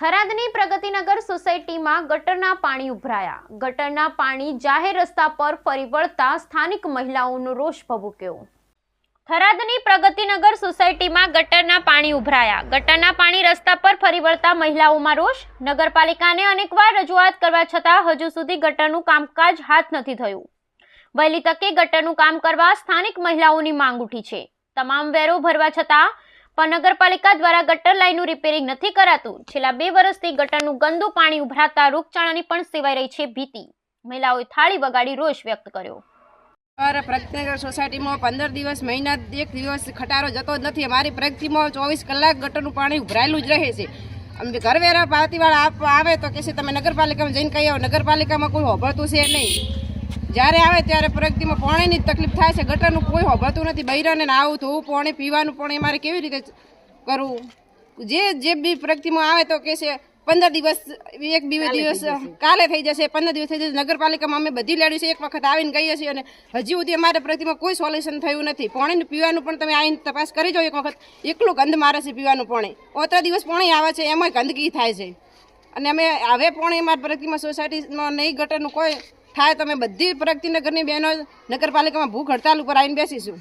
થરાદની પ્રગતિનગર સોસાયટીમાં ગટરના પાણી ઉભરાયા. ગટરના પાણી જાહેર રસ્તા પર ફરી વળતા સ્થાનિક મહિલાઓનો રોષ ભભૂક્યો. થરાદની પ્રગતિનગર સોસાયટીમાં ગટરના પાણી ઉભરાયા. ગટરના પાણી રસ્તા પર ફરી વળતા મહિલાઓમાં રોષ. નગરપાલિકાને અનેકવાર રજૂઆત કરવા છતાં હજુ સુધી ગટરનું કામકાજ હાથ નથી થયું વહેલી તકે ગટરનું કામ કરવા સ્થાનિક મહિલાઓની માંગ ઉઠી છે. તમામ વેરો ભરવા છતાં પણ નગરપાલિકા દ્વારા ગટર લાઈનનું રિપેરિંગ નથી કરાતું. છેલ્લા બે વર્ષથી ગટરનું ગંદુ પાણી ઉભરાતા રોગચાળાની પણ સેવાઈ રહી છે ભીતિ. મહિલાઓએ થાળી વગાડી રોષ વ્યક્ત કર્યો. અમારા પ્રગતિનગર સોસાયટીમાં પંદર દિવસ, મહિના એક દિવસ ખટારો જતો જ નથી. અમારી પ્રગતિમાં ચોવીસ કલાક ગટરનું પાણી ઉભરાયેલું જ રહે છે. અમે ઘરવેરા આપ આવે તો કે છે, તમે નગરપાલિકામાં જઈને કહી આવો. નગરપાલિકામાં કોઈ હોભળતું છે નહીં. જ્યારે આવે ત્યારે પ્રગતિમાં પાણીની તકલીફ થાય છે. ગટરનું કોઈ હોભતું નથી. બૈરાને આવું ધોવું પાણી પીવાનું પાણી અમારે કેવી રીતે કરવું જે જે બી પ્રગતિમાં આવે તો કે છે પંદર દિવસ એક બે દિવસ કાલે થઈ જશે પંદર દિવસ થઈ જશે. નગરપાલિકામાં અમે બધી લેડી છે એક વખત આવીને ગઈએ છીએ અને હજી સુધી અમારે પ્રતિમાં કોઈ સોલ્યુશન થયું નથી. પાણીનું પીવાનું પણ તમે આવીને તપાસ કરી જાઓ એક વખત. એકલું ગંધ મારે છે પીવાનું પાણી. ઓતરા દિવસ પાણી આવે છે એમાં ગંદકી થાય છે. અને અમે હવે પાણી અમારા પ્રગતિમાં સોસાયટીમાં નહીં ગટરનું કોઈ થાય તમે બધી પ્રગતિનગરની બહેનો નગરપાલિકામાં ભૂખ હડતાલ ઉપર આવીને બેસીશું.